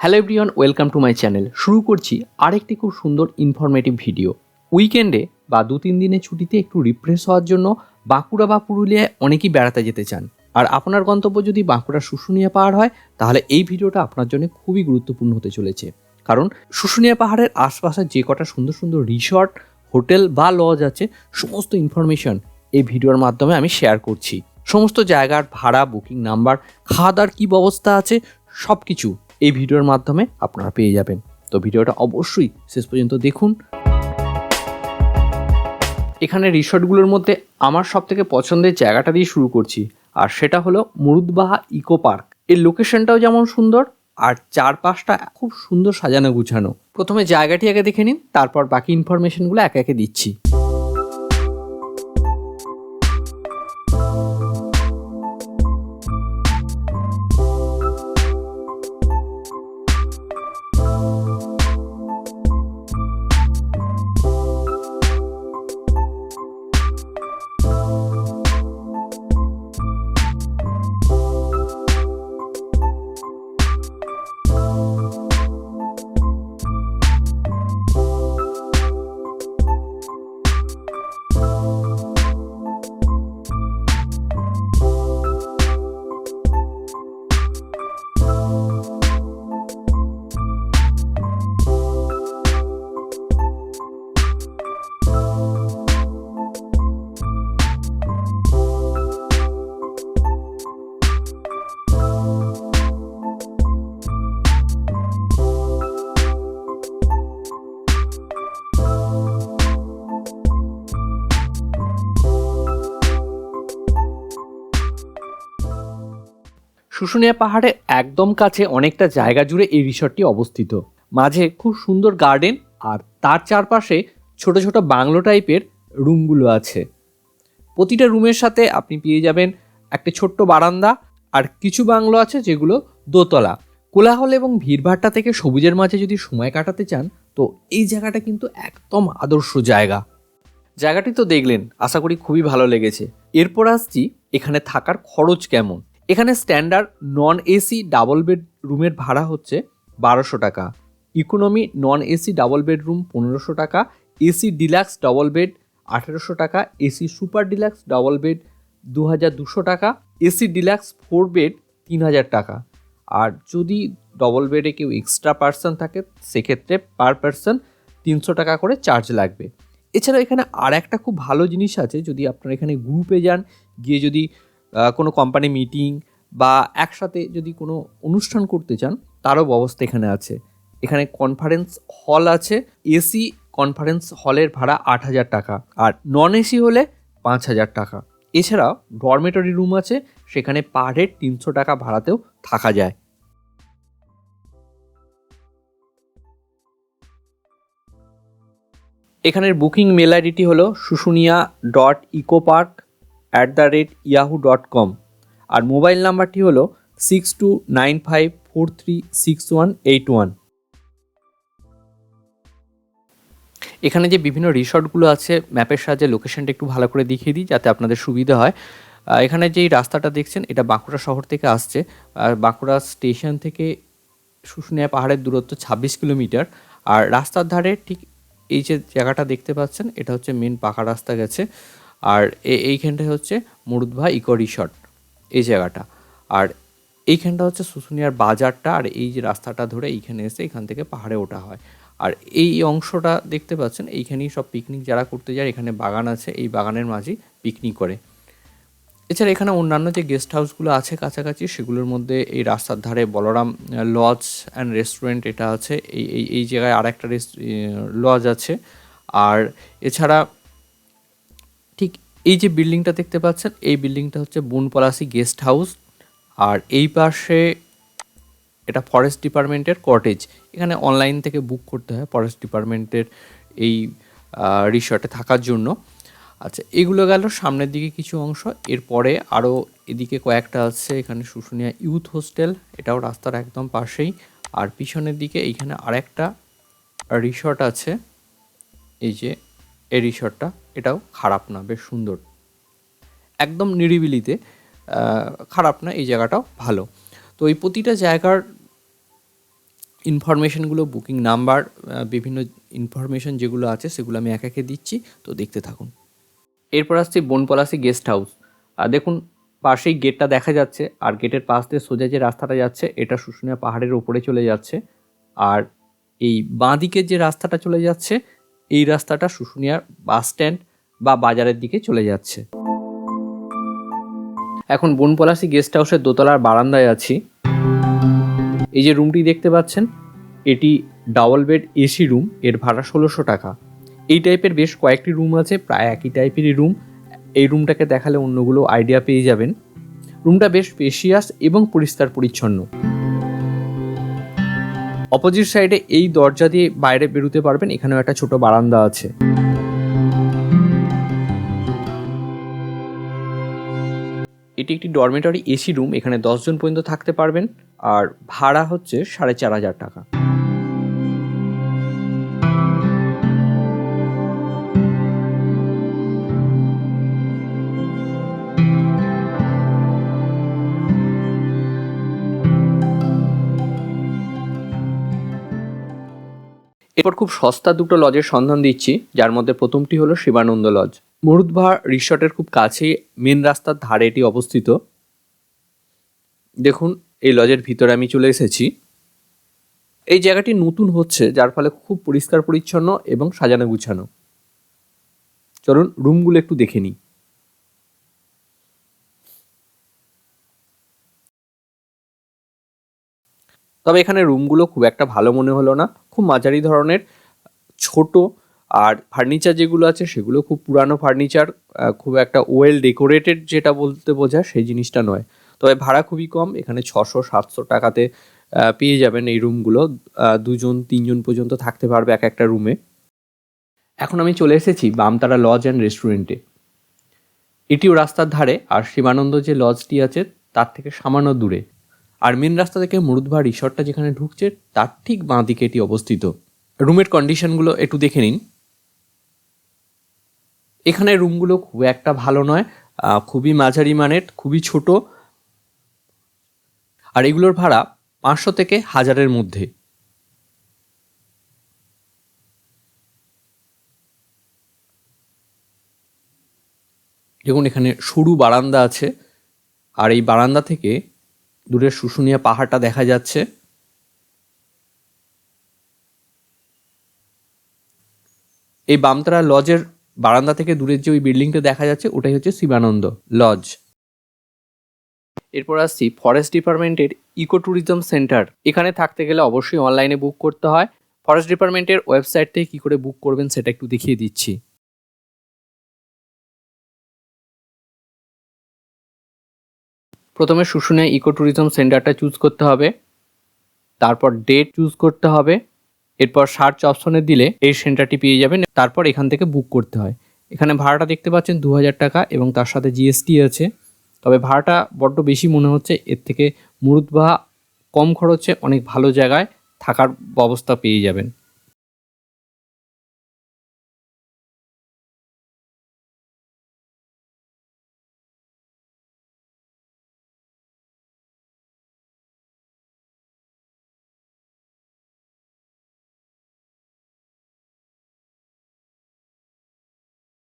Hello everyone welcome to my channel শুরু করছি আরেকটি খুব সুন্দর ইনফরমেটিভ ভিডিও উইকেন্ডে বা দু তিন দিনের ছুটিতে একটু রিফ্রেশ হওয়ার জন্য বাঁকুড়া বা পুরুলিয়ায় অনেকেই বেড়াতে যেতে চান। আর আপনার গন্তব্য যদি বাঁকুড়া শুশুনিয়া পাহাড় হয়, তাহলে এই ভিডিওটা আপনার জন্য খুবই গুরুত্বপূর্ণ হতে চলেছে। কারণ শুশুনিয়া পাহাড়ের আশপাশে যে কটা সুন্দর সুন্দর রিসর্ট হোটেল বা লজ আছে, সমস্ত ইনফরমেশন এই ভিডিওর মাধ্যমে আমি শেয়ার করছি। সমস্ত জায়গার ভাড়া বুকিং নাম্বার খাওয়া দাওয়ার কী ব্যবস্থা আছে সব কিছু এই ভিডিওর মাধ্যমে আপনারা পেয়ে যাবেন। তো ভিডিওটা অবশ্যই শেষ পর্যন্ত দেখুন। এখানে রিসর্টগুলোর মধ্যে আমার সব থেকে পছন্দের জায়গাটা দিয়ে শুরু করছি, আর সেটা হলো মুরুদবাহা ইকো পার্ক। এর লোকেশনটাও যেমন সুন্দর, আর চারপাশটা খুব সুন্দর সাজানো গুছানো প্রথমে জায়গাটি আগে দেখে নিন, তারপর বাকি ইনফরমেশনগুলো একে একে দিচ্ছি। শুশুনিয়া পাহাড়ের একদম কাছে অনেকটা জায়গা জুড়ে এই রিসর্টটি অবস্থিত। মাঝে খুব সুন্দর গার্ডেন আর তার চারপাশে ছোট ছোট বাংলো টাইপের রুমগুলো আছে। প্রতিটা রুমের সাথে আপনি পেয়ে যাবেন একটা ছোট্ট বারান্দা আর কিছু বাংলো আছে যেগুলো দোতলা। কোলাহল এবং ভিড়ভাট্টা থেকে সবুজের মাঝে যদি সময় কাটাতে চান, তো এই জায়গাটা কিন্তু একদম আদর্শ জায়গা। জায়গাটি তো দেখলেন, আশা করি খুবই ভালো লেগেছে। এরপর আসছি এখানে থাকার খরচ কেমন? এখানে standard non AC double bed রুমের ভাড়া হচ্ছে বারোশো টাকা। Economy non AC double bedroom পনেরোশো টাকা এসি ডিলাক্স ডবল বেড আঠেরোশো টাকা AC super deluxe double bed দু হাজার দুশো টাকা এসি ডিলাক্স ফোর বেড তিন হাজার টাকা। আর যদি ডবল বেডে কেউ এক্সট্রা পার্সন থাকে, সেক্ষেত্রে পার পার্সন তিনশো টাকা করে চার্জ লাগবে। এছাড়া এখানে আর একটা খুব ভালো জিনিস আছে, যদি আপনারা এখানে গ্রুপে যান, গিয়ে যদি কোনো কোম্পানি মিটিং বা একসাথে যদি কোনো অনুষ্ঠান করতে চান, তারও ব্যবস্থা এখানে আছে। এখানে কনফারেন্স হল আছে। এসি কনফারেন্স হলের ভাড়া আট হাজার টাকা আর নন এসি হলে পাঁচ হাজার টাকা। এছাড়াও ডরমেটরি রুম আছে, সেখানে পার হেড তিনশো টাকা ভাড়াতেও থাকা যায়। এখানের বুকিং মেল আইডিটি হলো Susunia dot eco park at the rate Yahoo dot com R mobile নাম্বারটি হলো six two nine five four three six one eight one এখানে যে বিভিন্ন রিসর্টগুলো আছে, ম্যাপের সাহায্যে লোকেশনটা একটু ভালো করে দেখিয়ে দিই, যাতে আপনাদের সুবিধা হয়। এখানে যেই রাস্তাটা দেখছেন, এটা বাঁকুড়া শহর থেকে আসছে। আর বাঁকুড়া স্টেশন থেকে শুশুনিয়া পাহাড়ের দূরত্ব ছাব্বিশ কিলোমিটার। আর রাস্তার ধারে ঠিক এই যে জায়গাটা দেখতে পাচ্ছেন, এটা হচ্ছে মেন পাকা রাস্তা গেছে। আর এইখানটায় হচ্ছে মুরুদভা ইকো রিসর্ট, এই জায়গাটা। আর এইখানটা হচ্ছে শুশুনিয়ার বাজারটা, আর এই যে রাস্তাটা ধরে এইখানে এসে এখান থেকে পাহাড়ে ওঠা হয়। আর এই অংশটা দেখতে পাচ্ছেন, এইখানেই সব পিকনিক যারা করতে যায়, এখানে বাগান আছে, এই বাগানের মাঝেই পিকনিক করে। এছাড়া এখানে অন্যান্য যে গেস্ট হাউসগুলো আছে কাছাকাছি, সেগুলোর মধ্যে এই রাস্তার ধারে বলরাম লজ অ্যান্ড রেস্টুরেন্ট এটা আছে। এই এই জায়গায় আর একটা লজ আছে। আর এছাড়া ঠিক এই যে বিল্ডিংটা দেখতে পাচ্ছেন, এই বিল্ডিংটা হচ্ছে বনপলাশি গেস্ট হাউস। আর এই পাশে এটা ফরেস্ট ডিপার্টমেন্টের কটেজ। এখানে অনলাইন থেকে বুক করতে হয় ফরেস্ট ডিপার্টমেন্টের এই রিসর্টে থাকার জন্য। আচ্ছা এগুলো গেল সামনের দিকে কিছু অংশ। এরপরে আরও এদিকে কয়েকটা আছে, এখানে শুশুনিয়া ইউথ হোস্টেল, এটাও রাস্তার একদম পাশেই। আর পিছনের দিকে এইখানে আরেকটা রিসর্ট আছে। এই যে, এই রিসর্টটা। এটাও খারাপ না, বেশ সুন্দর। একদম নিরিবিলিতে খারাপ না, এই জায়গাটাও ভালো। তো এই প্রতিটা জায়গার ইনফরমেশনগুলো, বুকিং নাম্বার বিভিন্ন ইনফরমেশন যেগুলো আছে, সেগুলো আমি এক একে দিচ্ছি, তো দেখতে থাকুন। এরপর আসছে বনপলাশি গেস্ট হাউস। আর দেখুন, পাশেই গেটটা দেখা যাচ্ছে, আর গেটের পাশ দিয়ে সোজা যে রাস্তাটা যাচ্ছে, এটা শুশুনিয়া পাহাড়ের ওপরে চলে যাচ্ছে। আর এই বাঁ দিকের যে রাস্তাটা চলে যাচ্ছে, এই রাস্তাটা শুশুনিয়ার বাস স্ট্যান্ড বা বাজারের দিকে চলে যাচ্ছে। এখন বনপলাশি গেস্ট হাউসের দোতলার বারান্দায় আছি। এই যে রুমটি দেখতে পাচ্ছেন, এটি ডাবল বেড এসি রুম, এর ভাড়া ষোলোশো টাকা। এই টাইপের বেশ কয়েকটি রুম আছে, প্রায় একই টাইপেরই রুম। এই রুমটাকে দেখালে অন্যগুলো আইডিয়া পেয়ে যাবেন। রুমটা বেশ স্পেশিয়াস এবং পরিষ্কার পরিচ্ছন্ন। অপোজিট সাইডে এই দরজা দিয়ে বাইরে বেরোতে পারবেন, এখানেও একটা ছোট বারান্দা আছে। এটি একটি ডরমেটরি এসি রুম এখানে দশজন পর্যন্ত থাকতে পারবেন। আর ভাড়া হচ্ছে সাড়ে চার হাজার টাকা। এরপর খুব সস্তা দুটো লজের সন্ধান দিচ্ছি, যার মধ্যে প্রথমটি হলো শিবানন্দ লজ মরুদভা রিসর্টের খুব কাছেই মেন রাস্তার ধারে এটি অবস্থিত। দেখুন, এই লজের ভিতরে আমি চলে এসেছি। এই জায়গাটি নতুন হচ্ছে, যার ফলে খুব পরিষ্কার পরিচ্ছন্ন এবং সাজানো গুছানো। চলুন রুমগুলো একটু দেখে নিই। তবে এখানে রুমগুলো খুব একটা ভালো মনে হলো না। খুব মাঝারি ধরনের, ছোট আর ফার্নিচার যেগুলো আছে সেগুলো খুব পুরানো ফার্নিচার খুব একটা ওয়েল ডেকোরেটেড যেটা বলতে বোঝা সেই জিনিসটা নয়। তবে ভাড়া খুবই কম, এখানে ছশো, সাতশো টাকাতে পেয়ে যাবেন এই রুমগুলো দুজন, তিনজন পর্যন্ত থাকতে পারবে এক একটা রুমে এখন আমি চলে এসেছি বামতারা লজ অ্যান্ড রেস্টুরেন্টে এটিও রাস্তার ধারে, আর শিবানন্দ যে লজটি আছে, তার থেকে সামান্য দূরে। আর মেন রাস্তা থেকে মুরুদভা রিসর্টটা যেখানে ঢুকছে, তার ঠিক বাঁ দিকে এটি অবস্থিত। রুমের কন্ডিশনগুলো একটু দেখে নিন। এখানে রুমগুলো খুব একটা ভালো নয় খুবই মাঝারি মানের, খুবই ছোট। আর এগুলোর ভাড়া পাঁচশো থেকে হাজারের মধ্যে। দেখুন, এখানে সরু বারান্দা আছে, আর এই বারান্দা থেকে দূরের শুশুনিয়া পাহাড়টা দেখা যাচ্ছে। এই বামতারা লজের বারান্দা থেকে দূরের যে ওই বিল্ডিংটা দেখা যাচ্ছে, ওটাই হচ্ছে শিবানন্দ লজ এরপর আসছি ফরেস্ট ডিপার্টমেন্টের ইকো ট্যুরিজম সেন্টার এখানে থাকতে গেলে অবশ্যই অনলাইনে বুক করতে হয়। ফরেস্ট ডিপার্টমেন্টের ওয়েবসাইট থেকে কী করে বুক করবেন সেটা একটু দেখিয়ে দিচ্ছি। প্রথমে শুশুনিয়া ইকো ট্যুরিজম সেন্টারটা চুজ করতে হবে। তারপর ডেট চুজ করতে হবে। এরপর সার্চ অপশনে দিলে এই সেন্টারটি পেয়ে যাবেন। তারপর এখান থেকে বুক করতে হয়। এখানে ভাড়াটা দেখতে পাচ্ছেন দু হাজার টাকা এবং তার সাথে জিএসটি আছে। তবে ভাড়াটা বড্ড বেশি মনে হচ্ছে। এর থেকে মুরুদবাহা কম খরচে অনেক ভালো জায়গায় থাকার ব্যবস্থা পেয়ে যাবেন।